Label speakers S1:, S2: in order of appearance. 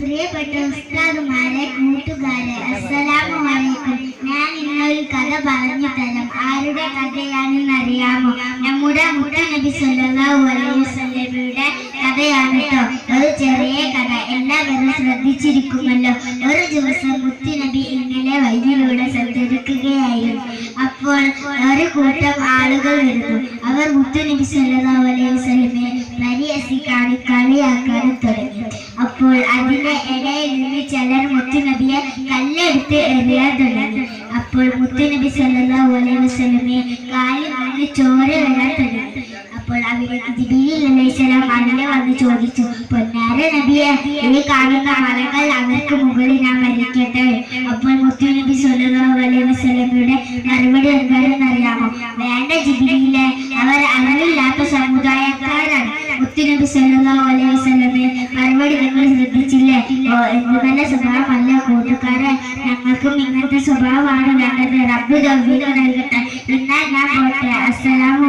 S1: പ്രിയപ്പെട്ട ഉസ്താദുമാരെ കൂട്ടുകാരെ അസ്സലാമു അലൈക്കും ഞാൻ ഇന്നൊരു കഥ പറഞ്ഞു തരാം. ആരുടെ കഥയാണെന്ന് അറിയാമോ നമ്മുടെ മുത്ത നബി സല്ലല്ലാഹു അലൈഹി വസല്ലമയുടെ കഥയാണ് കേട്ടോ ഒരു ചെറിയ കഥ. എല്ലാവരും ശ്രദ്ധിച്ചിരിക്കുമല്ലോ. ഒരു ദിവസം മുത്തുനബി ഇങ്ങനെ വഴിയിലൂടെ സഞ്ചരിക്കുകയായിരുന്നു. അപ്പോൾ ഒരു കൂട്ടം ആളുകൾ വരുന്നു. അവർ മുത്തു നബി സല്ലല്ലാഹു അലൈഹി വസല്ലമയെ പരിഹസി കളിയാക്കാനും കല്ലെടുത്ത് എറിയാൻ അപ്പോൾ മുത്തുനബി സല്ലല്ലാഹു അലൈഹി വസല്ലമയെ കാലിൽ നിന്ന് ചോര വരാൻ തുടങ്ങി അപ്പോൾ അവരെ ജിബിരിൽ അലൈഹിസ്സലാം വന്ന് ചോദിച്ചു പൊന്നാര നബിയെ ഈ കാണുന്ന മലകൾ അവർക്ക് മുകളിൽ ഞാൻ മരിക്കട്ടെ അപ്പോൾ മുത്തുനബി സല്ലല്ലാഹു അലൈഹി വസല്ലമയുടെ മറുപടി എന്താണെന്ന് അറിയാമോ? വേണ്ട ജിബിരിയിലെ അവർ അറിവില്ലാത്ത സമുദായക്കാരാണ്. മുത്തുനബി സല്ലല്ലാഹു അലൈഹി വസല്ലമയെ മറുപടി നിങ്ങൾ ശ്രദ്ധിച്ചില്ലേ? ഓ എന്ത് നല്ല സ്വഭാവമല്ല കൂട്ടുകാരെ. ഞങ്ങൾക്കും ഇങ്ങനത്തെ സ്വഭാവമാണ് വേണ്ടത്. റബ്ബ് ഗൗരവ നൽകട്ടെ. എന്നാൽ ഞാൻ പോട്ടെ. അസ്സലാമു